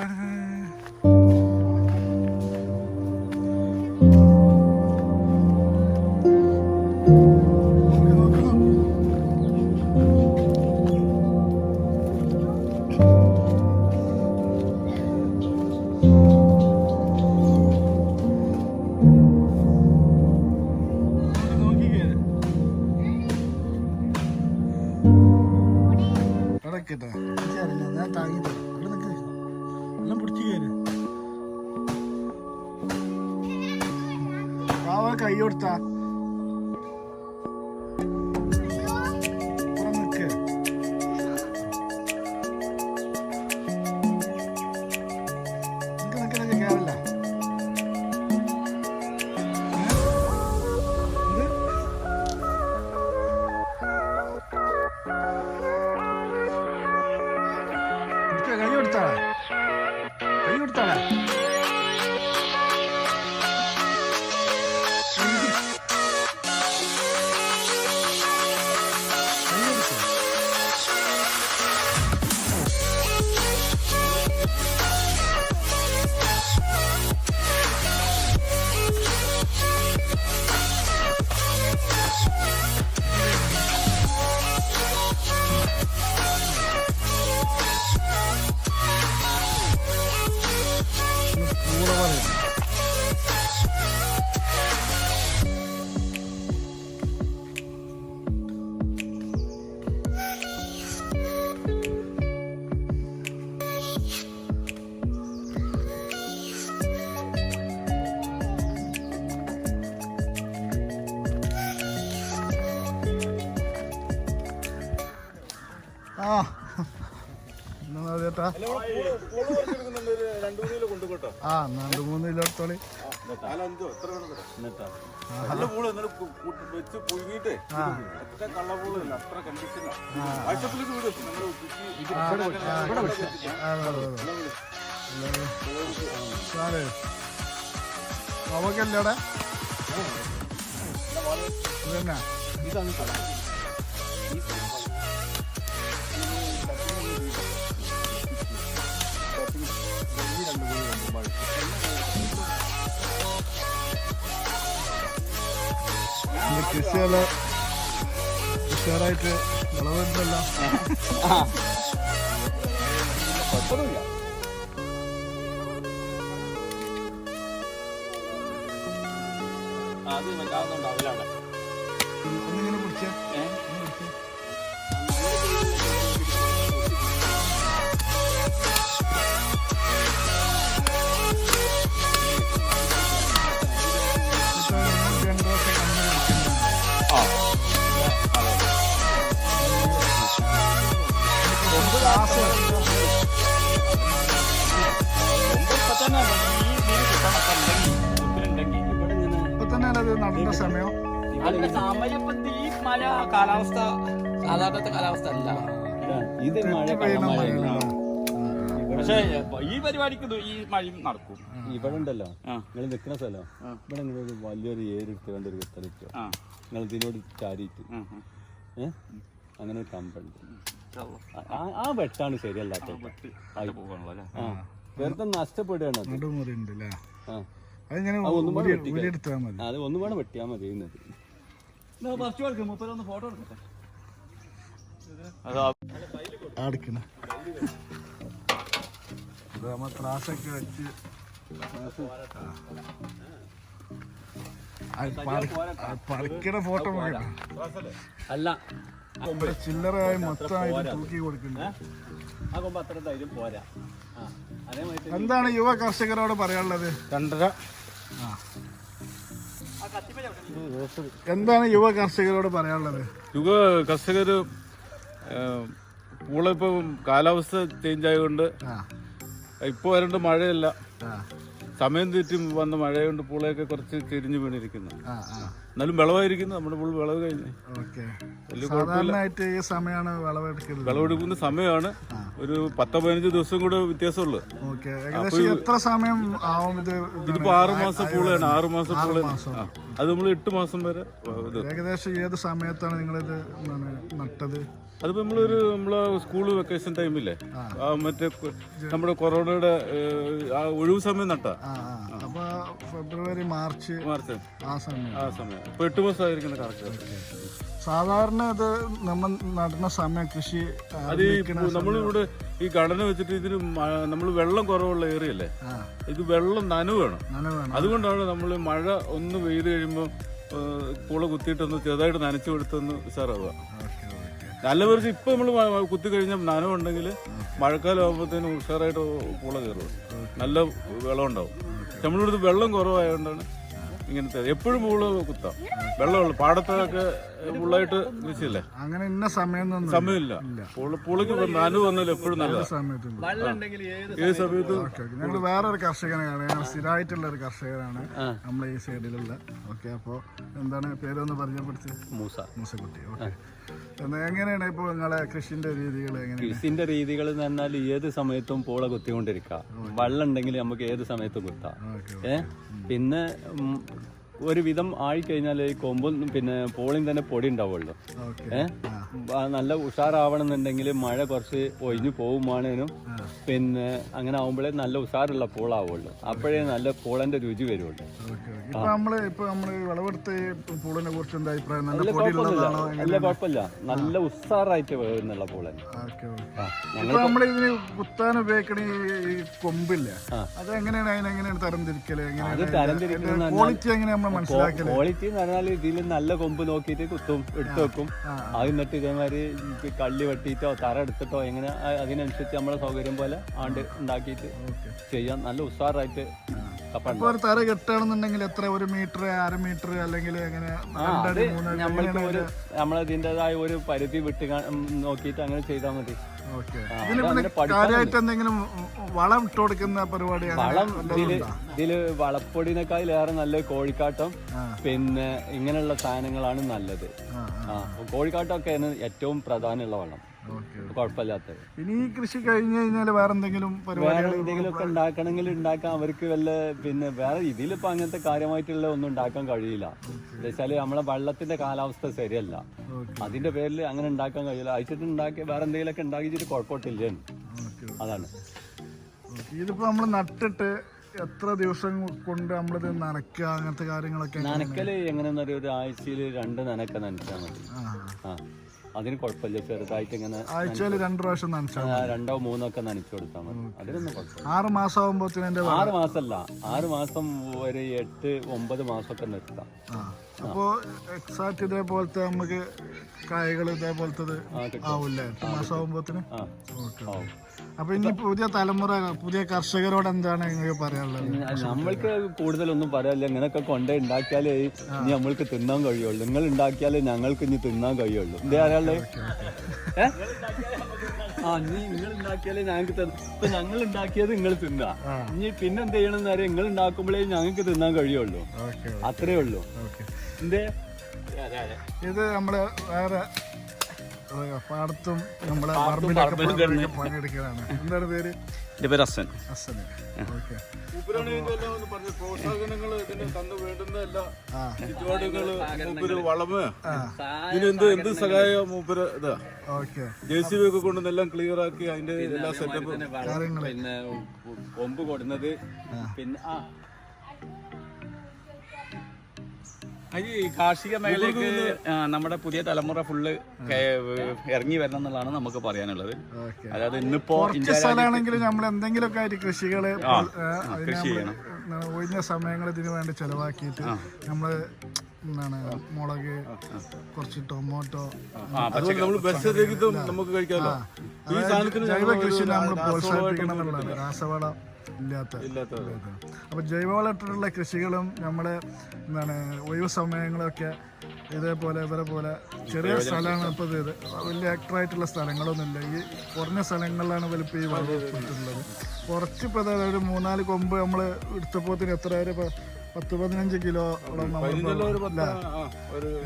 าย എല്ലാം പിടിച്ചു കയറി പാവ കൈ കൊടുത്താ. ആ രണ്ട് മൂന്ന് കിലോ എടുത്തോളി. നല്ല ഇതന്നെ. ഇതാണ് കു- ഇത് കൃഷികൾ ഉഷാറായിട്ട് വിളവുണ്ടല്ലോ കുഴപ്പമൊന്നുമില്ല. ആ, അത് മറ്റേ അതൊന്നും ഉണ്ടാവില്ല അവിടെ. ഒന്നിങ്ങനെ പിടിച്ചേ നടേണ്ട സമയം അതിന്റെ സമയം ഇപ്പൊ ഈ മഴ കാലാവസ്ഥ സാധാരണത്തെ കാലാവസ്ഥ അല്ല. ഇത് മഴ. പക്ഷേ ഈ പരിപാടിക്ക് ഈ മഴയും നടക്കും. ഇവിടെ ഉണ്ടല്ലോ നിങ്ങൾ നിൽക്കുന്ന സ്ഥലം. ഇവിടെ നിങ്ങൾ ഒരു വലിയൊരു ഏരെടുത്ത് കണ്ട ഒരു നിങ്ങൾ ഇതിനോട് ചാരിയിട്ട്. ഉം. അങ്ങനെ ഒരു കമ്പുണ്ട്. ആ- വെട്ടാണ് ശരിയല്ലാത്ത ആ. വെറുതെ നഷ്ടപ്പെടുകയാണ് അത്. നടുമുറി ഉണ്ട് അല്ലേ ആ. അത് ഞാൻ ആ, ഒന്നും കൂടെ വെട്ടിക്കാം. മതി. അത് ഒന്നും വേണം വെട്ടിയാൽ മതി ഫോട്ടോ എടുക്കട്ടെ. അടിക്കണ ത്രാസൊക്കെ വെച്ച്. പറിക്കണ ഫോട്ടോ അല്ല. ചില്ലറയായി മൊത്തമായിട്ട് തൂക്കി കൊടുക്കുന്നു ആ കൊമ്പ് അത്ര ധൈര്യം പോരാ. എന്താണ് യുവ കർഷകരോട് പറയാനുള്ളത്? രണ്ടര. ആ. എന്താണ് യുവ കർഷകരോട് പറയാനുള്ളത്? യുവ കർഷകർ പൂള ഇപ്പൊ കാലാവസ്ഥ ചേഞ്ച് ആയതുകൊണ്ട് ആ. ഇപ്പൊ വരേണ്ട മഴയല്ല. ആ. സമയം തെറ്റി വന്ന മഴയുണ്ട് പൂളയൊക്കെ കുറച്ച് ചെരിഞ്ഞു വീണിരിക്കുന്നു. എന്നാലും വിളവായിരിക്കുന്നു. നമ്മുടെ ഫുൾ വിളവ് കഴിഞ്ഞു. സാധാരണയായിട്ട് ഈ സമയമാണ് വിളവെടുക്കുന്നത്. വിളവെടുക്കുന്ന സമയമാണ്. ഒരു പത്തോ പതിനഞ്ച് ദിവസം കൂടെ വ്യത്യാസമുള്ളു. എത്ര സമയം ആവും ഇത് ഇതിപ്പോ ആറ് മാസം പൂളാണ് ആറ് മാസം പൂള അത് നമ്മൾ എട്ട് മാസം വരെ ഏകദേശം ഏത് സമയത്താണ് നിങ്ങളിത് നട്ടത്? അതിപ്പോ നമ്മളൊരു നമ്മളെ സ്കൂൾ വെക്കേഷൻ ടൈമില്ലേ മറ്റേ നമ്മുടെ കൊറോണയുടെ ഒഴിവ് സമയം നട്ടാ. February March March. ആ സമയം. ആ സമയം. കറക്റ്റ്. സാധാരണ ഇത് നമ്മൾ നടുന്ന സമയം കൃഷി അത് നമ്മളിവിടെ ഈ ഘടന വെച്ചിട്ട് ഇതിന് നമ്മൾ വെള്ളം കുറവുള്ള ഏരിയ അല്ലേ? ഇത് വെള്ളം നനവ് വേണം. അതുകൊണ്ടാണ് നമ്മൾ മഴ ഒന്ന് പെയ്ത് കഴിയുമ്പോൾ പുള കുത്തിയിട്ടൊന്ന് ചെറുതായിട്ട് നനച്ചു കൊടുത്തൊന്ന് ഉഷാറാവുക. ഓക്കെ നല്ല പറിച്ച് ഇപ്പൊ നമ്മൾ കുത്തി കഴിഞ്ഞാൽ നനവുണ്ടെങ്കിൽ മഴക്കാലം ആകുമ്പോഴത്തേനും ഉഷാറായിട്ട് പുള കയറും നല്ല വെള്ളം ഉണ്ടാവും. നമ്മളിവിടുത്തെ വെള്ളം കുറവായതുകൊണ്ടാണ് ഇങ്ങനത്തെ എപ്പോഴും പൂൾ കുത്താം. വെള്ളമുള്ള പാടത്തൊക്കെ ഫുള്ളായിട്ട് കൃഷിയല്ലേ അങ്ങനെ ഇന്ന സമയം സമയമില്ല. പൂള നനു നനവ് വന്നാൽ എപ്പോഴും നല്ല ഏത് സമയത്തും ഞങ്ങൾ വേറൊരു കർഷകനാണ്. ഞാൻ സ്ഥിരമായിട്ടുള്ള ഒരു കർഷകനാണ് നമ്മളെ ഈ സൈഡിലുള്ള. ഓക്കെ അപ്പോൾ എന്താണ് പേരൊന്ന് പരിചയപ്പെടുത്തി മൂസ. മൂസക്കുട്ടി. ഓക്കെ. എങ്ങനെയാണ് ഇപ്പോൾ നിങ്ങളെ കൃഷിന്റെ രീതികൾ കൃഷിന്റെ രീതികൾ എന്ന് പറഞ്ഞാൽ ഏത് സമയത്തും പോള കുത്തിക്കൊണ്ടിരിക്കുക. വെള്ളം ഉണ്ടെങ്കിൽ നമുക്ക് ഏത് സമയത്തും കുത്താം. ഏഹ് ഏ? പിന്നെ ഉം, ഒരു വിധം ആയിക്കഴിഞ്ഞാൽ ഈ കൊമ്പും പിന്നെ പോളിയും തന്നെ പൊടി ഉണ്ടാവുള്ളൂ. ഏഹ് നല്ല ഉഷാറാവണമെന്നുണ്ടെങ്കിൽ മഴ കുറച്ച് ഒഴിഞ്ഞു പോകുമ്പോഴേനും പിന്നെ അങ്ങനെ ആവുമ്പോഴേ നല്ല ഉഷാറുള്ള പൂളാവുള്ളൂ. അപ്പോഴേ നല്ല പൂളന്റെ രുചി വരുള്ളൂ. നല്ല കുഴപ്പമില്ല നല്ല ഉഷാറായിട്ട് വരുന്നുള്ള പൂളൻ നമ്മൾ ഇതിന് കുത്താൻ ഉപയോഗിക്കണ ഈ- ഈ കൊമ്പില്ല. അത് എങ്ങനെയാണ് അതിനെങ്ങനെയാണ് തരംതിരിക്കൽ? എങ്ങനെയാണ് തരംതിരിക്കുന്നത് ക്വാളിറ്റി എങ്ങനെ നമ്മൾ മനസ്സിലാക്കൽ. ക്വാളിറ്റി എന്ന് പറഞ്ഞാൽ ഇതിൽ നല്ല കൊമ്പ് നോക്കിയിട്ട് കുത്തും എടുത്തു വെക്കും. അത് എന്നിട്ട് ഇതേമാതിരി കള്ളി വെട്ടിയിട്ടോ തറ എടുത്തിട്ടോ എങ്ങനെ അതിനനുസരിച്ച് നമ്മളെ സൗകര്യം പോലെ ആണ്ട് ഉണ്ടാക്കിയിട്ട് ചെയ്യാം. ചെയ്യാൻ നല്ല ഉഷാറായിട്ട് ഇപ്പൊ ഒരു തറ കെട്ടുകയാണെന്നുണ്ടെങ്കിൽ എത്ര ഒരു മീറ്റർ അര മീറ്റർ അല്ലെങ്കിൽ എങ്ങനെ നമ്മൾക്ക് ഒരു നമ്മളതിന്റെതായ ഒരു പരിധി വിട്ട് നോക്കിയിട്ട് അങ്ങനെ ചെയ്താൽ മതി. കാര്യമായിട്ട് എന്തെങ്കിലും വളം ഇട്ട് കൊടുക്കുന്ന പരിപാടിയാണ് വളം ഇതിൽ വളപ്പൊടിനേക്കാളിലേറെ ഇതിൽ വളപ്പൊടിനേക്കാളേറെ നല്ല കോഴിക്കാട്ടം ആ. പിന്നെ ഇങ്ങനെയുള്ള സാധനങ്ങളാണ് നല്ലത്. ആ, ആ ഏറ്റവും പ്രധാനമുള്ള വളം ഓക്കെ കുഴപ്പമില്ലാത്തത്. ഇനി കൃഷി കഴിഞ്ഞു കഴിഞ്ഞാൽ വേറെ എന്തെങ്കിലും വേറെ എന്തെങ്കിലും ഒക്കെ ഉണ്ടാക്കണമെങ്കിൽ ഉണ്ടാക്കാൻ അവർക്ക് വല്ല പിന്നെ വേറെ ഇതിലിപ്പോ അങ്ങനത്തെ കാര്യമായിട്ടുള്ള ഒന്നും ഉണ്ടാക്കാൻ കഴിയില്ല. എന്താ നമ്മളെ വെള്ളത്തിന്റെ കാലാവസ്ഥ ശരിയല്ല. അതിന്റെ പേരിൽ അങ്ങനെ ഉണ്ടാക്കാൻ കഴിയില്ല. അയച്ചിട്ട് ഉണ്ടാക്കി വേറെ എന്തെങ്കിലും ഒക്കെ ഉണ്ടാക്കിച്ചിട്ട് കുഴപ്പമില്ല അതാണ്. ഇതിപ്പോ നമ്മൾ നട്ടിട്ട് എത്ര ദിവസം കൊണ്ട് നമ്മളിത് നനയ്ക്കുക അങ്ങനത്തെ കാര്യങ്ങളൊക്കെ? നനക്കൽ എങ്ങനെയെന്ന് അറിയാം ഒരു ആഴ്ചയിൽ രണ്ട് നനക്ക നനച്ചാൽ മതി. അതിന് കുഴപ്പമില്ല. ചെറുതായിട്ട് ഇങ്ങനെ ആഴ്ചയിൽ രണ്ടു പ്രാവശ്യം നനച്ചാൽ രണ്ടോ മൂന്നോ ഒക്കെ നനച്ചു കൊടുത്താൽ മതി. അതിനൊന്നും കുഴപ്പമില്ല. ആറ് മാസം ആകുമ്പോഴത്തേനും എന്റെ ആറ് മാസമല്ല. ആറ് മാസം ഒരു എട്ട് ഒമ്പത് മാസമൊക്കെ നിർത്താം. അപ്പോ അപ്പോൾ എക്സാക്ട് ഇതേപോലത്തെ നമുക്ക് കായകൾ ഇതേപോലത്തെ ആവില്ലേ? എട്ട് മാസം ആകുമ്പോഴത്തേന് ഓക്കെ അപ്പൊ ഇനി പുതിയ തലമുറ പുതിയ കർഷകരോട് എന്താണ് പറയാനുള്ളത്? നമ്മൾക്ക് കൂടുതലൊന്നും പറയാനില്ല. ഇങ്ങനെയൊക്കെ കൊണ്ടേ ഉണ്ടാക്കിയാലേ ഇനി നമ്മൾക്ക് തിന്നാൻ കഴിയുള്ളൂ. നിങ്ങൾ ഉണ്ടാക്കിയാലേ ഞങ്ങൾക്ക് ഇനി തിന്നാൻ കഴിയുള്ളൂ. എന്താ പറയാനുള്ളത്? ആ നീ നിങ്ങൾ ഉണ്ടാക്കിയാലേ ഞങ്ങൾക്ക് ഇപ്പൊ ഞങ്ങൾ ഉണ്ടാക്കിയത് നിങ്ങൾ തിന്നാ. ഇനി പിന്നെ എന്ത് ചെയ്യണമെന്ന് അറിയാം. നിങ്ങൾ ഉണ്ടാക്കുമ്പോഴേ ഞങ്ങൾക്ക് തിന്നാൻ കഴിയുള്ളൂ. അത്രേ ഉള്ളൂ. എന്തേ? ഇത് നമ്മൾ വേറെ പാടത്തും പണിയെടുക്ക- പണിയെടുക്കലാണ്. എന്താണ് പേര്? എന്റെ പേര് അസൻ അസൻ ഓക്കെ. പ്രോത്സാഹനങ്ങൾ ഇതിന് തന്നു വേണ്ടുന്ന എല്ലാ ചുറ്റുപാടുകൾ മൂപ്പര് വളമ്. ഇതിന് എന്ത് എന്ത് സഹായ മൂപ്പര് ഇതാ? ഓക്കെ. ജെ സി ബി ഒക്കെ കൊണ്ടുവന്ന് എല്ലാം ക്ലിയർ ആക്കി അതിന്റെ എല്ലാ സെറ്റപ്പ് പിന്നെ കൊമ്പ് കൊടുന്നത്. പിന്നെ ആ ഈ കാർഷിക മേഖലയ്ക്ക് നമ്മുടെ പുതിയ തലമുറ ഫുള്ള് ഇറങ്ങി വരണം എന്നുള്ളതാണ് നമുക്ക് പറയാനുള്ളത്. അതായത് ഇന്നിപ്പോ സ്ഥലമാണെങ്കിലും നമ്മൾ എന്തെങ്കിലുമൊക്കെ ആയിട്ട് കൃഷികൾ കൃഷി ചെയ്യണം. ഒഴിഞ്ഞ സമയങ്ങൾ ഇതിനു വേണ്ടി ചെലവാക്കിയിട്ട് നമ്മൾ എന്താണ് മുളക് കുറച്ച് ടൊമാറ്റോ നമ്മൾ നമുക്ക് കഴിക്കാമല്ലോ. ജൈവ കൃഷി നമ്മൾ പ്രോത്സാഹിപ്പിക്കണം എന്നുള്ളതാണ് രാസവളം ഇല്ലാത്ത അപ്പോൾ അപ്പൊ ജൈവവളത്തിലുള്ള കൃഷികളും നമ്മുടെ എന്താണ് ഒഴിവ് സമയങ്ങളൊക്കെ ഇതേപോലെ ഇവരെ പോലെ ചെറിയ സ്ഥലമാണ് ഇപ്പോൾ ഇത്. വലിയ ഹെക്ടറായിട്ടുള്ള സ്ഥലങ്ങളൊന്നുമില്ല. ഈ കുറഞ്ഞ സ്ഥലങ്ങളിലാണ് വലിപ്പം ഈ വളർത്തിയിട്ടുള്ളത് കുറച്ച് ഇപ്പോൾ ഒരു മൂന്നാൽ കൊമ്പ് നമ്മൾ എടുത്തപ്പോത്തിന് എത്ര ഒരു പത്ത് പതിനഞ്ച് കിലോ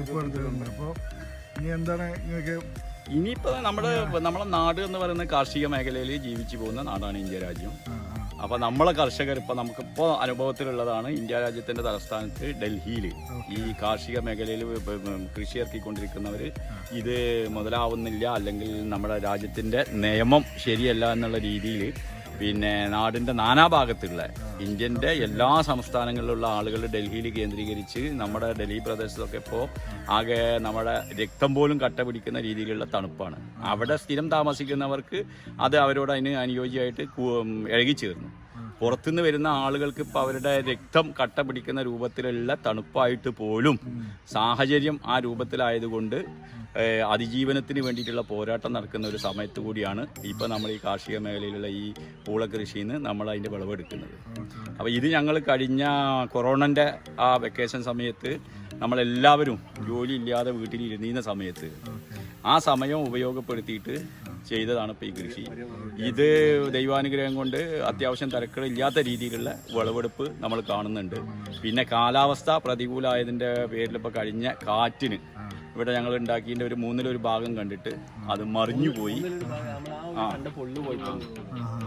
ഇപ്പോൾ എടുത്തിട്ടുണ്ട്. അപ്പോൾ ഇനി എന്താണ് നിങ്ങൾക്ക് ഇനിയിപ്പോ നമ്മുടെ നമ്മുടെ നാട് എന്ന് പറയുന്ന കാർഷിക മേഖലയിൽ ജീവിച്ചു പോകുന്ന നാടാണ് ഇന്ത്യ രാജ്യം. അപ്പോൾ നമ്മളെ കർഷകർ ഇപ്പോൾ നമുക്കിപ്പോൾ അനുഭവത്തിലുള്ളതാണ് ഇന്ത്യ രാജ്യത്തിന്റെ തലസ്ഥാനത്ത് ഡൽഹിയിൽ ഈ കാർഷിക മേഖലയിൽ കൃഷി ഇറക്കിക്കൊണ്ടിരിക്കുന്നവർ ഇത് മുതലാവുന്നില്ല അല്ലെങ്കിൽ നമ്മുടെ രാജ്യത്തിന്റെ നിയമം ശരിയല്ല എന്നുള്ള രീതിയിൽ പിന്നെ നാടിന്റെ നാനാഭാഗത്തുള്ള ഇന്ത്യന്റെ എല്ലാ സംസ്ഥാനങ്ങളിലുള്ള ആളുകൾ ഡൽഹിയിൽ കേന്ദ്രീകരിച്ച് നമ്മുടെ ഡൽഹി പ്രദേശത്തൊക്കെ ഇപ്പോൾ ആകെ നമ്മുടെ രക്തം പോലും കട്ട പിടിക്കുന്ന രീതിയിലുള്ള തണുപ്പാണ്. അവിടെ സ്ഥിരം താമസിക്കുന്നവർക്ക് അത് അവരോട് അതിന് അനുയോജ്യമായിട്ട് ഇഴകിച്ചേർന്നു പുറത്തുനിന്ന് വരുന്ന ആളുകൾക്ക് ഇപ്പോൾ അവരുടെ രക്തം കട്ട പിടിക്കുന്ന രൂപത്തിലുള്ള തണുപ്പായിട്ട് പോലും സാഹചര്യം ആ രൂപത്തിലായതുകൊണ്ട് അതിജീവനത്തിന് വേണ്ടിയിട്ടുള്ള പോരാട്ടം നടക്കുന്ന ഒരു സമയത്ത് കൂടിയാണ് ഇപ്പോൾ നമ്മൾ ഈ കാർഷിക മേഖലയിലുള്ള ഈ പൂളകൃഷിയിൽ നിന്ന് നമ്മൾ അതിന്റെ വിളവെടുക്കുന്നത്. അപ്പോൾ ഇത് ഞങ്ങൾ കഴിഞ്ഞ കൊറോണന്റെ ആ വെക്കേഷൻ സമയത്ത് നമ്മളെല്ലാവരും ജോലി ഇല്ലാതെ വീട്ടിൽ ഇരുന്നിരുന്ന സമയത്ത് ആ സമയം ഉപയോഗപ്പെടുത്തിയിട്ട് ചെയ്തതാണ് ഇപ്പോൾ ഈ കൃഷി. ഇത് ദൈവാനുഗ്രഹം കൊണ്ട് അത്യാവശ്യം തിരക്കുകളില്ലാത്ത രീതിയിലുള്ള വിളവെടുപ്പ് നമ്മൾ കാണുന്നുണ്ട്. പിന്നെ കാലാവസ്ഥ പ്രതികൂലമായതിന്റെ പേരിൽ ഇപ്പോൾ കഴിഞ്ഞ കാറ്റിന് ഇവിടെ ഞങ്ങൾ ഉണ്ടാക്കിയതിന്റെ ഒരു മൂന്നിലൊരു ഭാഗം കണ്ടിട്ട് അത് മറിഞ്ഞു പോയി. ആ.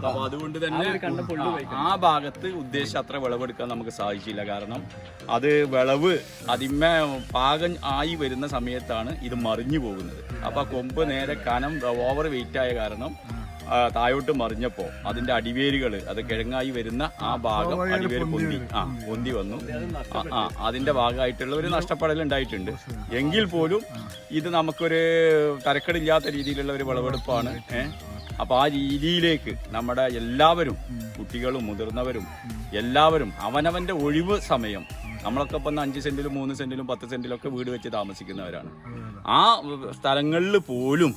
അപ്പൊ അതുകൊണ്ട് തന്നെ ആ- ഭാഗത്ത് ഉദ്ദേശിച്ച അത്ര വിളവെടുക്കാൻ നമുക്ക് സാധിച്ചില്ല. കാരണം അത് വിളവ് അതിമേ പാകം ആയി വരുന്ന സമയത്താണ് ഇത് മറിഞ്ഞു പോകുന്നത്. അപ്പൊ ആ കൊമ്പ് നേരെ കനം ഓവർ വെയിറ്റ് ആയ കാരണം താഴോട്ട് മറിഞ്ഞപ്പോ അതിന്റെ അടിവേരുകൾ അത് കിഴങ്ങായി വരുന്ന ആ ഭാഗം അടിവേര് പൊന്തി ആ പൊന്തി വന്നു. ആ, ആ അതിന്റെ ഭാഗമായിട്ടുള്ള ഒരു നഷ്ടപ്പെടൽ ഉണ്ടായിട്ടുണ്ട്. എങ്കിൽ പോലും ഇത് നമുക്കൊരു തരക്കടില്ലാത്ത രീതിയിലുള്ള ഒരു വിളവെടുപ്പാണ്. ഏഹ് അപ്പൊ ആ രീതിയിലേക്ക് നമ്മുടെ എല്ലാവരും കുട്ടികളും മുതിർന്നവരും എല്ലാവരും അവനവന്റെ ഒഴിവ് സമയം നമ്മളൊക്കെ ഇപ്പം അഞ്ച് സെന്റിലും മൂന്ന് സെന്റിലും പത്ത് സെന്റിലും ഒക്കെ വീട് വെച്ച് താമസിക്കുന്നവരാണ്. ആ സ്ഥലങ്ങളിൽ പോലും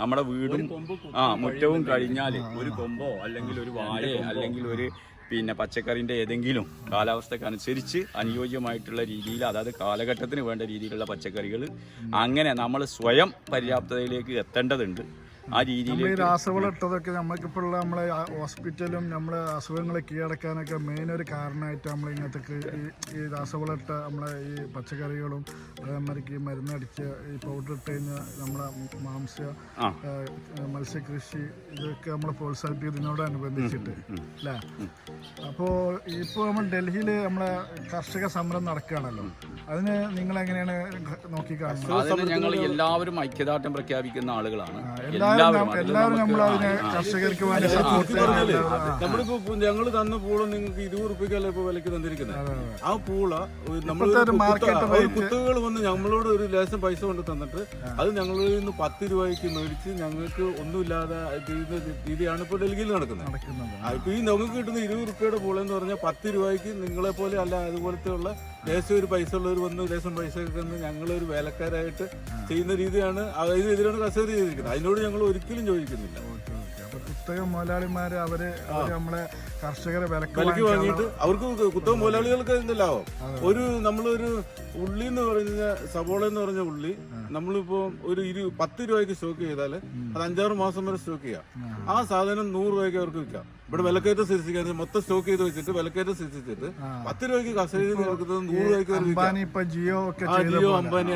നമ്മുടെ വീടും ആ മുറ്റവും കഴിഞ്ഞാൽ ഒരു കൊമ്പോ അല്ലെങ്കിൽ ഒരു വാഴയോ അല്ലെങ്കിൽ ഒരു പിന്നെ പച്ചക്കറിന്റെ ഏതെങ്കിലും കാലാവസ്ഥക്ക് അനുസരിച്ച് അനുയോജ്യമായിട്ടുള്ള രീതിയിൽ അതായത് കാലഘട്ടത്തിന് വേണ്ട രീതിയിലുള്ള പച്ചക്കറികൾ അങ്ങനെ നമ്മൾ സ്വയം പര്യാപ്തതയിലേക്ക് എത്തേണ്ടതുണ്ട്. ആ രീതിയിൽ രാസവളം ഇട്ടതൊക്കെ നമുക്കിപ്പോൾ ഉള്ള നമ്മളെ ഹോസ്പിറ്റലും നമ്മളെ അസുഖങ്ങളെ കീഴടക്കാനൊക്കെ മെയിൻ ഒരു കാരണമായിട്ട് നമ്മൾ ഇങ്ങനത്തെ ഈ- ഈ രാസവളം ഇട്ട നമ്മളെ ഈ പച്ചക്കറികളും അതേമാതിരിക്ക് മരുന്നടിച്ച് ഈ പൗഡർ ഇട്ട് കഴിഞ്ഞാൽ നമ്മളെ മാംസ മത്സ്യകൃഷി ഇതൊക്കെ നമ്മൾ പ്രോത്സാഹിപ്പിക്കുന്നതിനോടനുബന്ധിച്ചിട്ട് അല്ലേ? അപ്പോൾ ഇപ്പോൾ നമ്മൾ ഡൽഹിയിൽ നമ്മളെ കർഷക സമരം നടക്കുകയാണല്ലോ അതിന് നിങ്ങൾ എങ്ങനെയാണ് നോക്കി കാണുന്നത് ഞങ്ങൾ എല്ലാവരും ഐക്യദാർഢ്യം പ്രഖ്യാപിക്കുന്ന ആളുകളാണ്. എല്ലാവരും എല്ലാവരും നമ്മൾ അതിനെ കർഷകർക്ക് വേണ്ടി സപ്പോർട്ട് നമ്മളിപ്പോ ഞങ്ങൾ തന്ന പൂള നിങ്ങൾക്ക് ഇരുപത് റുപ്യക്കല്ല ഇപ്പൊ വിലക്ക് തന്നിരിക്കുന്നത് ആ പൂള നമ്മൾ കുത്തുകൾ വന്ന് നമ്മളോട് ഒരു ലേശം പൈസ കൊണ്ട് തന്നിട്ട് അത് ഞങ്ങളിൽ നിന്ന് പത്ത് രൂപയ്ക്ക് മേടിച്ച് ഞങ്ങൾക്ക് ഒന്നുമില്ലാതെ ചെയ്യുന്ന രീതിയാണ് ഇപ്പൊ ഡൽഹിയിൽ നടക്കുന്നത്. ആ, ഇപ്പൊ ഈ നമുക്ക് കിട്ടുന്ന ഇരുപത് റുപ്യയുടെ പൂള എന്ന് പറഞ്ഞാൽ പത്ത് രൂപയ്ക്ക് നിങ്ങളെ പോലെ അല്ല അതുപോലത്തെ ഉള്ള ലേശം ഒരു പൈസ ഉള്ളവർ വന്ന് ലേശം പൈസ തന്ന് ഞങ്ങളൊരു വേലക്കാരായിട്ട് ചെയ്യുന്ന രീതിയാണ് അതിനെതിരാണ് കസേര ചെയ്തിരിക്കുന്നത്. അതിനോട് ഞങ്ങൾ ഒരിക്കലും ചോദിക്കുന്നില്ല കുത്തക മുതലാളിമാര് അവർ നമ്മളെ കർഷകരെ വിലക്ക് വാങ്ങിയിട്ട് അവർക്ക് കുത്തക മുതലാളികൾക്ക് എന്തല്ലാവോ ഒരു നമ്മളൊരു ഉള്ളി എന്ന് പറഞ്ഞ സവോള എന്ന് പറഞ്ഞ ഉള്ളി നമ്മളിപ്പോ ഒരു ഇരു പത്ത് രൂപയ്ക്ക് സ്റ്റോക്ക് ചെയ്താൽ അത് അഞ്ചാറ് മാസം വരെ സ്റ്റോക്ക് ചെയ്യാം. ആ സാധനം നൂറ് രൂപയ്ക്ക് അവർക്ക് വിൽക്കാം. ഇവിടെ വിലക്കയറ്റം സൃഷ്ടിക്കാൻ മൊത്തം സ്റ്റോക്ക് ചെയ്ത് വെച്ചിട്ട് വിലക്കയറ്റം സൃഷ്ടിച്ചിട്ട് പത്ത് രൂപയ്ക്ക് കർഷകർ കൊടുക്കുന്നത് നൂറ് രൂപയ്ക്ക് അവർ ജിയോ ജിയോ. അംബാനി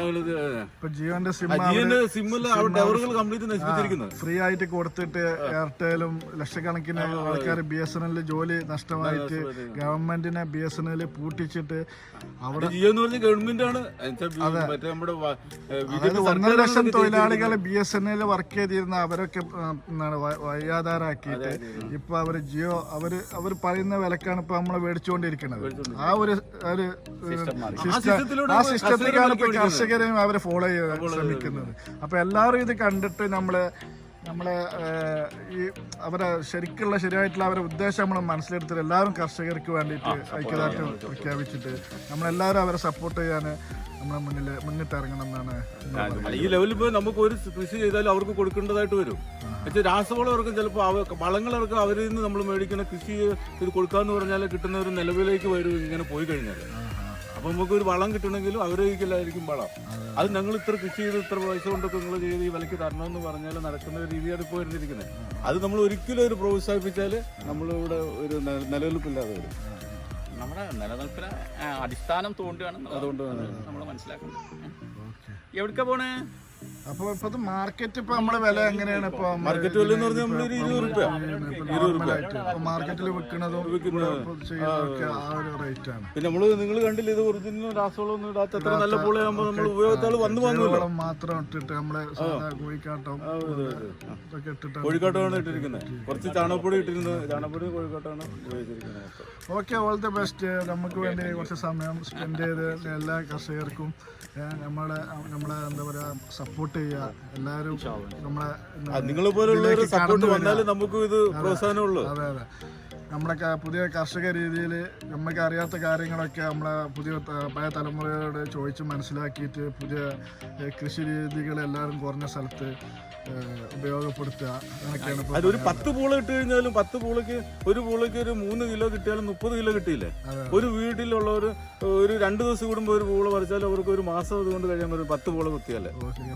ജിയോന്റെ ജിയോന്റെ സിമ്മിൽ ടവറുകൾ കംപ്ലീറ്റ് നശിപ്പിച്ചിരിക്കുന്നത് ഫ്രീ ആയിട്ട് കൊടുത്തിട്ട് എയർടെലും ലക്ഷക്കണക്കിന് ആൾക്കാർ ബി എസ് എൻ എല്ലിൽ ജോലി നഷ്ടമായിട്ട് ഗവൺമെന്റിനെ ബി എസ് എൻ എല്ലിൽ പൂട്ടിച്ചിട്ട് അവിടെ ജിയോ എന്ന് പറഞ്ഞ ഗവൺമെന്റ് ആണ്. മറ്റേ നമ്മുടെ ഒന്നര ലക്ഷം തൊഴിലാളികളെ തൊഴിലാളികൾ ബി എസ് എൻ എല്ലിൽ വർക്ക് ചെയ്തിരുന്ന അവരൊക്കെ വയ്യാതാരാക്കിയിട്ട് ഇപ്പൊ അവർ ജിയോ അവർ അവർ പറയുന്ന വിലക്കാണ് ഇപ്പൊ നമ്മളെ മേടിച്ചുകൊണ്ടിരിക്കുന്നത്. ആ ഒരു ഒരു സിസ്റ്റം സിസ്റ്റത്തിലൂടെ ആ സിസ്റ്റത്തിലാണ് ഇപ്പൊ കർഷകരെയും അവരെ ഫോളോ ചെയ്യാൻ ശ്രമിക്കുന്നത്. അപ്പൊ എല്ലാവരും ഇത് കണ്ടിട്ട് നമ്മൾ നമ്മളെ ഏഹ്, ഈ അവരെ ശരിക്കുള്ള ശരിയായിട്ടുള്ള അവരെ ഉദ്ദേശം നമ്മൾ മനസ്സിലെടുത്തിട്ട് എല്ലാവരും കർഷകർക്ക് വേണ്ടിയിട്ട് ഐക്യദാർഢ്യം പ്രഖ്യാപിച്ചിട്ട് നമ്മളെല്ലാവരും അവരെ സപ്പോർട്ട് ചെയ്യാൻ നമ്മളെ മുന്നിൽ മുന്നിട്ട് ഇറങ്ങണം എന്നാണ് നമ്മൾ ഈ ലെവലിൽ പോയി നമുക്ക് ഒരു കൃഷി ചെയ്താലും അവർക്ക് കൊടുക്കേണ്ടതായിട്ട് വരും. പക്ഷേ രാസവളം ഇറക്കും ചിലപ്പോൾ വളങ്ങൾ ഇറക്കും അവരിൽ നിന്ന് നമ്മൾ മേടിക്കുന്ന കൃഷി ഇത് കൊടുക്കാന്ന് പറഞ്ഞാൽ കിട്ടുന്ന ഒരു നിലവിലേക്ക് വരും ഇങ്ങനെ പോയി കഴിഞ്ഞാൽ അപ്പൊ നമുക്ക് ഒരു വളം കിട്ടണമെങ്കിലും ആഗ്രഹിക്കില്ലായിരിക്കും വളം. അത് ഞങ്ങൾ ഇത്ര കൃഷി ചെയ്ത് ഇത്ര പൈസ കൊണ്ടൊക്കെ നിങ്ങൾ ചെയ്ത് ഈ വിലക്ക് എന്ന് പറഞ്ഞാൽ നടക്കുന്ന ഒരു രീതിയാണ് ഇപ്പോൾ വരുന്നിരിക്കുന്നത്. അത് നമ്മൾ ഒരിക്കലും ഒരു പ്രോത്സാഹിപ്പിച്ചാൽ നമ്മളിവിടെ ഒരു നിലനിൽപ്പില്ലാതെ വരും. നമ്മുടെ നിലനിൽപ്പിന് അടിസ്ഥാനം അടിസ്ഥാനം തോണ്ടുകയാണ് അതുകൊണ്ട് നമ്മൾ മനസ്സിലാക്കുന്നത് എവിടേക്കാ പോണേ? അപ്പൊ ഇപ്പൊ മാർക്കറ്റ് ഇപ്പൊ നമ്മൾ വില എങ്ങനെയാണ് ഇപ്പൊ മാർക്കറ്റ് വില എന്ന് പറഞ്ഞാൽ നമ്മളൊരു ഇരുപത് റുപ്യ. മാർക്കറ്റിൽ വിൽക്കുന്നതും. ആ ഒരു റേറ്റ് ആണ്. പിന്നെ നമ്മൾ നിങ്ങൾ കണ്ടില്ല ഇത് ഒറിജിനൽ രാസവളമൊന്നും ഇടാത്ത എത്ര നല്ല പുള്ളിയാകുമ്പോ നമ്മൾ ഉപയോഗത്താൾ വന്നു വന്നു മാത്രം ഇട്ടിട്ട് നമ്മളെ കോഴിക്കാട്ടം ഇതൊക്കെ കോഴിക്കാട്ടമാണ് ഇട്ടിരിക്കുന്നത്. കുറച്ച് ചാണകപ്പൊടി ഇട്ടിരുന്നത്. ചാണകപ്പൊടി കോഴിക്കാട്ടാണ് ഉപയോഗിച്ചിരിക്കുന്നത്. ഓക്കെ ഓൾ ദി ബെസ്റ്റ് നമുക്ക് വേണ്ടി കുറച്ച് സമയം സ്പെൻഡ് ചെയ്ത് എല്ലാ കർഷകർക്കും നമ്മളെ നമ്മളെ എന്താ പറയാ സപ്പോർട്ട് ചെയ്യുക. എല്ലാവരും നമ്മളെ നിങ്ങളെ പോലുള്ളവർ സപ്പോർട്ട് വന്നാലും നമുക്ക് ഇത് പ്രോത്സാഹനമുള്ളൂ. അതെ അതെ. നമ്മുടെ പുതിയ കർഷക രീതിയിൽ നമുക്ക് അറിയാത്ത കാര്യങ്ങളൊക്കെ നമ്മളെ പുതിയ പഴയ തലമുറയോട് ചോദിച്ച് മനസ്സിലാക്കിയിട്ട് പുതിയ കൃഷി രീതികൾ എല്ലാവരും കുറഞ്ഞ സ്ഥലത്ത് ഉപയോഗപ്പെടുത്തുക. അങ്ങനെയൊക്കെയാണ് അതൊരു പത്ത് പൂള ഇട്ട് കഴിഞ്ഞാലും പത്ത് പൂളയ്ക്ക് ഒരു പൂളിക്ക് ഒരു മൂന്ന് കിലോ കിട്ടിയാലും മുപ്പത് കിലോ കിട്ടിയില്ലേ? ഒരു വീട്ടിലുള്ള ഒരു രണ്ട് ദിവസം കൂടുമ്പോൾ ഒരു പൂള പറിച്ചാൽ അവർക്ക് ഒരു മാസം അതുകൊണ്ട് കഴിയാൻ ഒരു പത്ത് പൂള കുത്തിയല്ലേ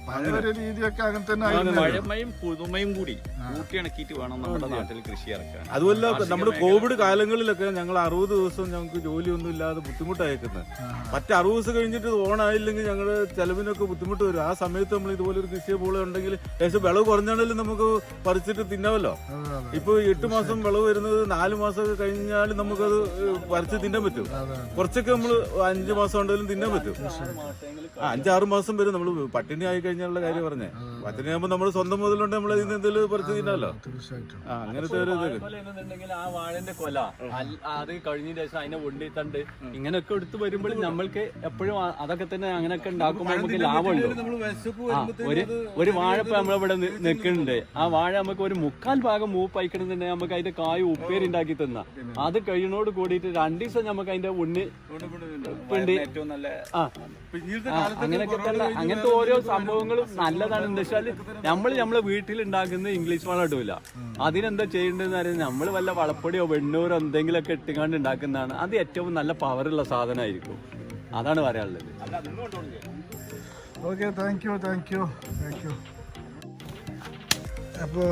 പഴയ ഒരു രീതിയൊക്കെ അങ്ങനെ തന്നെ മഴമയും പഴമയും പുതുമയും കൂടി കൂട്ടിയിണക്കിയിട്ട് വേണം നമ്മുടെ നാട്ടിൽ കൃഷി ഇറക്കാൻ. അതുമല്ല നമ്മുടെ കോവിഡ് കാലങ്ങളിലൊക്കെ ഞങ്ങൾ അറുപത് ദിവസം ഞങ്ങൾക്ക് ജോലിയൊന്നും ഇല്ലാതെ ബുദ്ധിമുട്ടായിരിക്കുന്നത് മറ്റ് അറുപത് ദിവസം കഴിഞ്ഞിട്ട് ഇത് ഓണായില്ലെങ്കിൽ ഞങ്ങൾ ചെലവിനൊക്കെ ബുദ്ധിമുട്ട് വരും. ആ സമയത്ത് നമ്മൾ ഇതുപോലെ ഒരു കൃഷിയെ പോലെ ഉണ്ടെങ്കിൽ ഏകദേശം വിളവ് കുറഞ്ഞാണെങ്കിലും നമുക്ക് പറിച്ചിട്ട് തിന്നാമല്ലോ ഇപ്പൊ എട്ട് മാസം വിളവ് വരുന്നത് നാല് മാസം കഴിഞ്ഞാൽ നമുക്കത് പറിച്ച് തിന്നാൻ പറ്റും. കുറച്ചൊക്കെ നമ്മൾ അഞ്ചു മാസം ഉണ്ടെങ്കിലും തിന്നാൻ പറ്റും. ആ അഞ്ചാറ് മാസം വരും നമ്മൾ പട്ടിണി ആയി കഴിഞ്ഞാലുള്ള കാര്യം പറഞ്ഞേ. പട്ടിണി ആകുമ്പോൾ നമ്മൾ സ്വന്തം മുതലുണ്ട് നമ്മൾ ഇതിന് എന്തെങ്കിലും പറിച്ച് തിന്നാലോ? ആ അങ്ങനത്തെ ഒരു ഇത്. വാഴന്റെ കൊല. അത് കഴിഞ്ഞ ശേഷം അതിനെ ഒണ്ടി തണ്ട് ഇങ്ങനെയൊക്കെ എടുത്തു വരുമ്പോൾ നമ്മൾക്ക് എപ്പോഴും അതൊക്കെ തന്നെ അങ്ങനെയൊക്കെ ഉണ്ടാക്കുമ്പോൾ നമുക്ക് ലാഭമുണ്ട് ഒരു ഒരു വാഴപ്പ നമ്മളിവിടെ നിൽക്കുന്നുണ്ട്. ആ വാഴ നമുക്ക് ഒരു മുക്കാൽ ഭാഗം മൂപ്പയക്കണമെന്നുണ്ടെങ്കിൽ നമുക്ക് അതിന്റെ കായ് ഉപ്പേരി ഉണ്ടാക്കി തന്ന. അത് കഴിഞ്ഞോട് കൂടിയിട്ട് രണ്ടു ദിവസം നമുക്ക് അതിന്റെ ഉണ്ണി ആ. അങ്ങനെയൊക്കെ തന്നെ അങ്ങനത്തെ ഓരോ സംഭവങ്ങളും നല്ലതാണ് എന്താ വെച്ചാൽ നമ്മൾ നമ്മളെ വീട്ടിൽ ഉണ്ടാക്കുന്ന ഇംഗ്ലീഷ് വളം ഇടൂല. അതിനെന്താ ചെയ്യേണ്ടതെന്ന് പറയുന്നത് നമ്മൾ വല്ല വളപ്പൊടിയോ വെണ്ണൂരോ എന്തെങ്കിലുമൊക്കെ ഇട്ടുകൊണ്ട് ഉണ്ടാക്കുന്നതാണ്. അത് ഏറ്റവും നല്ല പവറുള്ള സാധനമായിരിക്കും. അതാണ് പറയാനുള്ളത്. Okay thank you thank you thank you അപ്പോൾ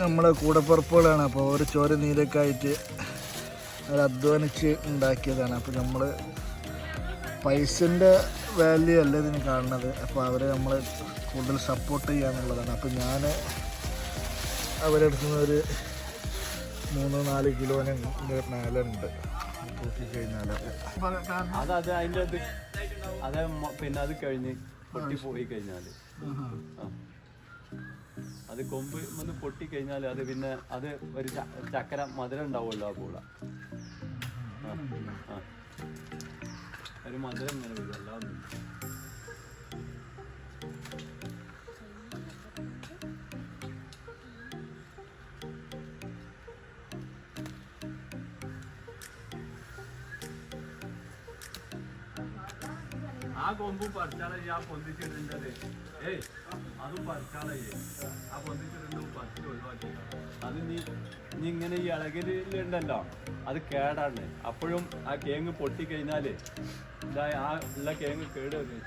നമ്മളെ കൂടപ്പുറപ്പുകളാണ്. അപ്പോൾ ഒരു ചോര നീരൊക്കെ ആയിട്ട് അവർ അധ്വാനിച്ച് ഉണ്ടാക്കിയതാണ്. അപ്പോൾ നമ്മൾ പൈസന്റെ വാല്യൂ അല്ല ഇതിന് കാണുന്നത്. അപ്പോൾ അവരെ നമ്മൾ കൂടുതൽ സപ്പോർട്ട് ചെയ്യുക എന്നുള്ളതാണ് അപ്പോൾ ഞാൻ അവരെടുക്കുന്ന ഒരു മൂന്ന് നാല് കിലോന് മേലുണ്ട്. തൂക്കിക്കഴിഞ്ഞാൽ അത് അത് അതിന്റെ അത് അത് പിന്നെ അത് കഴിഞ്ഞ് പൊട്ടി പോയി കഴിഞ്ഞാൽ അത് കൊമ്പ് ഒന്ന് പൊട്ടി കഴിഞ്ഞാൽ അത് പിന്നെ അത് ഒരു ചക്കര മധുരം ഉണ്ടാവുമല്ലോ ആ പൂള. ഒരു മധുരം ഇങ്ങനെ വരും. അല്ലാതെ കൊമ്പും പറിച്ചാളെ ആ പൊന്തിച്ചിട്ടുണ്ടത് ഏയ് അതും പറിച്ചാളെ. ആ പൊന്തിച്ചിട്ടുണ്ടും പറിച്ച് ഒഴിവാക്കി. അത് നീ നീ ഇങ്ങനെ ഈ ഇളകിലുണ്ടല്ലോ അത് കേടാണ്. അപ്പോഴും ആ കേങ്ങ് പൊട്ടിക്കഴിഞ്ഞാൽ ഇതാ ആ ഉള്ള കേങ്ങ് കേട് വരും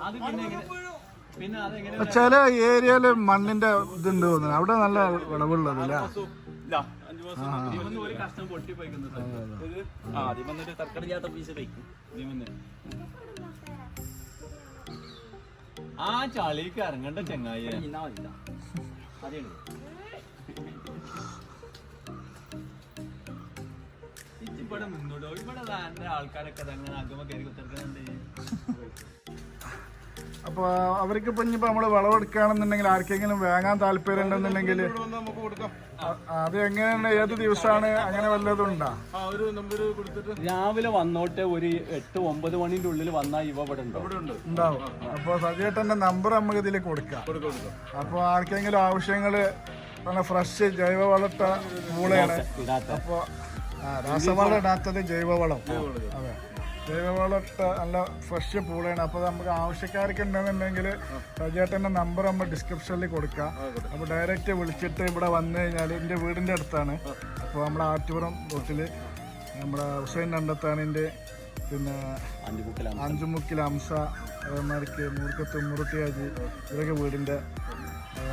അത് പിന്നെ എങ്ങനെ- പിന്നെ അതെങ്ങനെ ചില ഏരിയയിൽ മണ്ണിന്റെ ഇതുണ്ട് തോന്നുന്നു. അവിടെ നല്ല വിളവുള്ളതല്ല ഒരു കഷ്ണം പൊട്ടി പോയിക്കുന്നത് ആ ആദ്യം വന്നിട്ട് തർക്കടില്ലാത്ത പീസ് വയ്ക്കും ആ ചളിക്ക് ഇറങ്ങണ്ട ചെങ്ങായി. ഇവിടെ നിന്നോടോ ഇവിടെ എന്റെ ആൾക്കാരൊക്കെ അങ്ങനെ അകമ കയറി കുത്തിറക്കുന്നുണ്ട് അപ്പൊ അവർക്ക് ഇപ്പൊ ഇനിയിപ്പോ നമ്മൾ വിളവെടുക്കുകയാണെന്നുണ്ടെങ്കിൽ ആർക്കെങ്കിലും വാങ്ങാൻ താല്പര്യം ഉണ്ടെന്നുണ്ടെങ്കിൽ നമുക്ക് കൊടുക്കാം. അത് എങ്ങനെയാണ് ഏത് ദിവസമാണ്? അങ്ങനെ വല്ലതും ഉണ്ടോ? ആ ഒരു നമ്പർ കൊടുത്തിട്ട്. രാവിലെ വന്നോട്ടെ ഒരു എട്ട് ഒമ്പത് മണിന്റെ ഉള്ളിൽ വന്നാൽ ഇവ ഇവിടെ ഉണ്ടോ? ഉണ്ടാവും. അപ്പൊ സജേട്ടന്റെ നമ്പർ നമുക്ക് ഇതിൽ കൊടുക്കാം. അപ്പൊ ആർക്കെങ്കിലും ആവശ്യങ്ങൾ നല്ല ഫ്രഷ് ജൈവവളട്ട മൂളയാണ് അപ്പൊ രാസവളം ഇടാത്തത് ജൈവവളം. അതെ. ജൈവവളട്ട നല്ല ഫ്രഷ് പൂളയാണ്. അപ്പോൾ നമുക്ക് ആവശ്യക്കാർക്ക് ഉണ്ടെന്നുണ്ടെങ്കിൽ ചേട്ടന്റെ നമ്പർ നമ്മൾ ഡിസ്ക്രിപ്ഷനിൽ കൊടുക്കാം. അപ്പോൾ ഡയറക്റ്റ് വിളിച്ചിട്ട് ഇവിടെ വന്നു കഴിഞ്ഞാൽ എന്റെ വീടിന്റെ അടുത്താണ്. അപ്പോൾ നമ്മുടെ ആറ്റുപുറം റൂട്ടിൽ നമ്മുടെ ഹുസൈൻ രണ്ടത്താണിന്റെ പിന്നെ അഞ്ചുമുക്കിലാണ് അഞ്ചുമുക്കിൽ അംസ അതേമാതിരിക്ക് മൂർക്കത്ത് മുറുത്തിയാജി ഇവരൊക്കെ വീടിന്റെ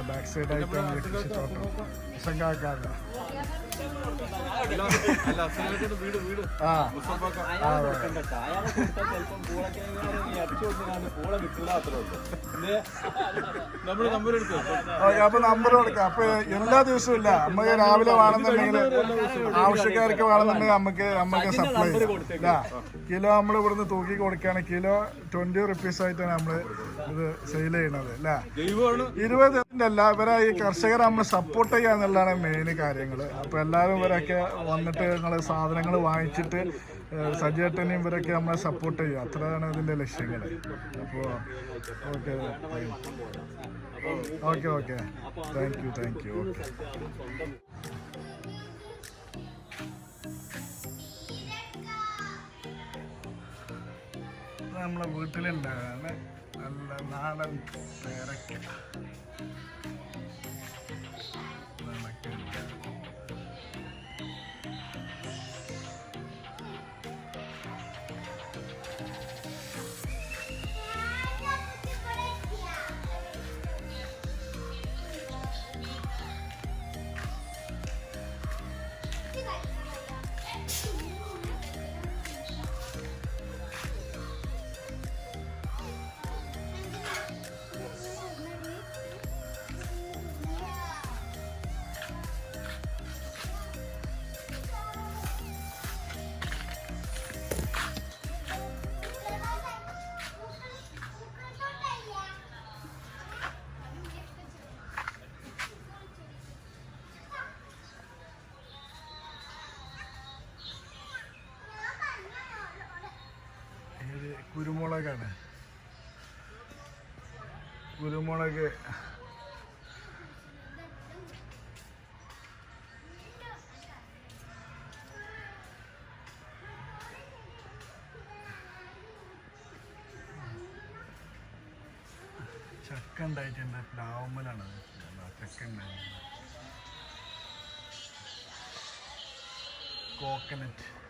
ബാക്ക് സൈഡായിട്ടാണ് കൃഷി തോട്ടം കൃഷിത്തോട്ടം അപ്പൊ നമ്പർ കൊടുക്കാം. അപ്പൊ എല്ലാ ദിവസവും ഇല്ല. അമ്മയ്ക്ക് രാവിലെ വേണമെന്നുണ്ടെങ്കിൽ ആവശ്യക്കാർക്ക് വേണമെന്നുണ്ടെങ്കിൽ നമുക്ക് നമുക്ക് സപ്ലൈ ഇല്ല. കിലോ നമ്മൾ ഇവിടുന്ന് തൂക്കി കൊടുക്കുകയാണ്. കിലോ ട്വന്റി റുപ്പീസ് ആയിട്ടാണ് നമ്മൾ ഇത് സെയിൽ ചെയ്യണത് അല്ലേ ഇരുപതിന്റെ അല്ല ഇവരെ ഈ കർഷകരെ നമ്മൾ സപ്പോർട്ട് ചെയ്യുക എന്നുള്ളതാണ് മെയിൻ കാര്യങ്ങൾ അപ്പൊ എല്ലാവരും ഇവരൊക്കെ വന്നിട്ട് ഞങ്ങൾ സാധനങ്ങൾ വാങ്ങിച്ചിട്ട് സജ്ജേട്ടനെയും ഇവരൊക്കെ നമ്മളെ സപ്പോർട്ട് ചെയ്യുക. അത്രയാണ് ഇതിന്റെ ലക്ഷ്യങ്ങൾ അപ്പോൾ okay. Okay okay. Thank you thank you okay. നമ്മളെ വീട്ടിലുണ്ടാകാണ് നല്ല നാടൻ പേരക്ക കുരുമുളകാണ്. കുരുമുളക്. ചക്ക ഉണ്ടായിട്ടുണ്ട്. പ്ലാവുമ്മലാണ് ചക്ക ഉണ്ടായിട്ടുണ്ട്. കോക്കനറ്റ്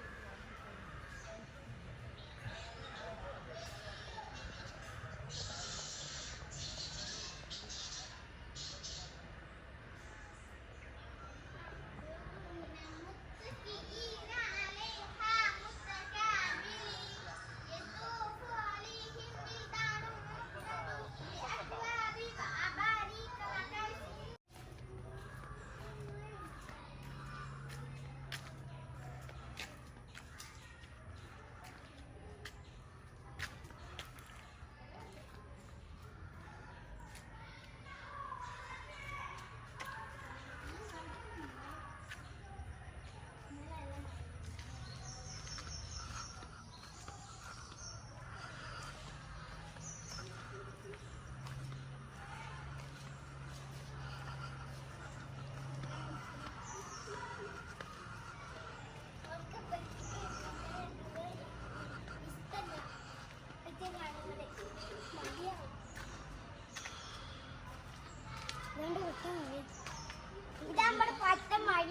ഇതാകുമ്പോൾ പച്ച മഴ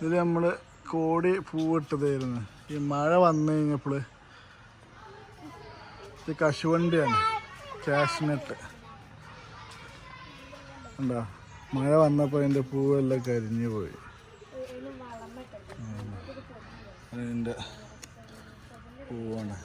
ഇതിൽ നമ്മൾ കോടി പൂവിട്ടതായിരുന്നു. ഈ മഴ വന്നു കഴിഞ്ഞപ്പോൾ ഇത് കശുവണ്ടിയാണ് കാഷ്നട്ട്. ഉണ്ടോ മഴ വന്നപ്പോൾ അതിന്റെ പൂവെല്ലാം കരിഞ്ഞു പോയി. അതിന്റെ അതിന്റെ പൂവാണ്.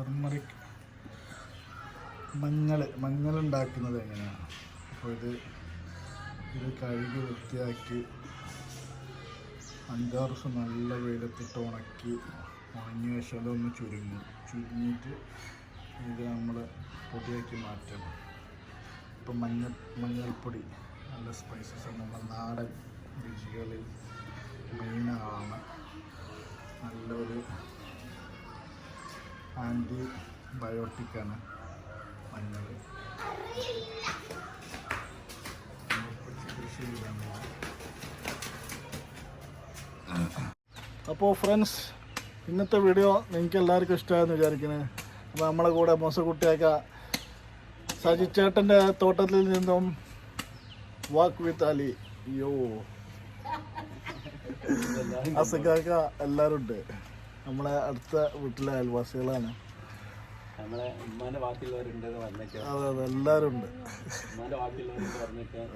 ടർമറിക് മഞ്ഞൾ മഞ്ഞൾ ഉണ്ടാക്കുന്നത് എങ്ങനെയാണ് അപ്പോൾ ഇത് ഇത് കഴുകി വൃത്തിയാക്കി അഞ്ചാറ് ദിവസം നല്ല വെയിലത്തിട്ട് ഉണക്കി ഉണങ്ങിയ ശേഷം അതൊന്ന് ചുരുങ്ങും. ചുരുങ്ങിയിട്ട് ഇത് നമ്മൾ പൊടിയാക്കി മാറ്റണം. ഇപ്പം മഞ്ഞ മഞ്ഞൾപ്പൊടി. നല്ല സ്പൈസസ് നമ്മുടെ നാടൻ രുചികളിൽ മെയിനാണ് നല്ലൊരു ആന്റി ബയോട്ടിക്കാണ് മഞ്ഞൾ അപ്പോൾ ഫ്രണ്ട്സ് ഇന്നത്തെ വീഡിയോ നിങ്ങൾക്ക് എല്ലാവർക്കും ഇഷ്ടമായെന്ന് വിചാരിക്കുന്നത് അപ്പോൾ നമ്മളെ കൂടെ മോശക്കുട്ടിയൊക്കെ സജി ചേട്ടന്റെ തോട്ടത്തിൽ നിന്നും വാക്ക് വിത്ത് അലി യോ അസക്കാക്ക എല്ലാവരും ഉണ്ട്. നമ്മളെ അടുത്ത വീട്ടിലെ അയൽവാസികളാണ്. നമ്മളെ ഉമ്മാന്റെ ബാക്കിയുള്ളവരുണ്ടെന്ന് പറഞ്ഞേക്കാം അതെ അതെ എല്ലാവരും ഉണ്ട്. ഉമ്മാന്റെ ബാക്കിയുള്ളവരുണ്ട് പറഞ്ഞേക്കാം.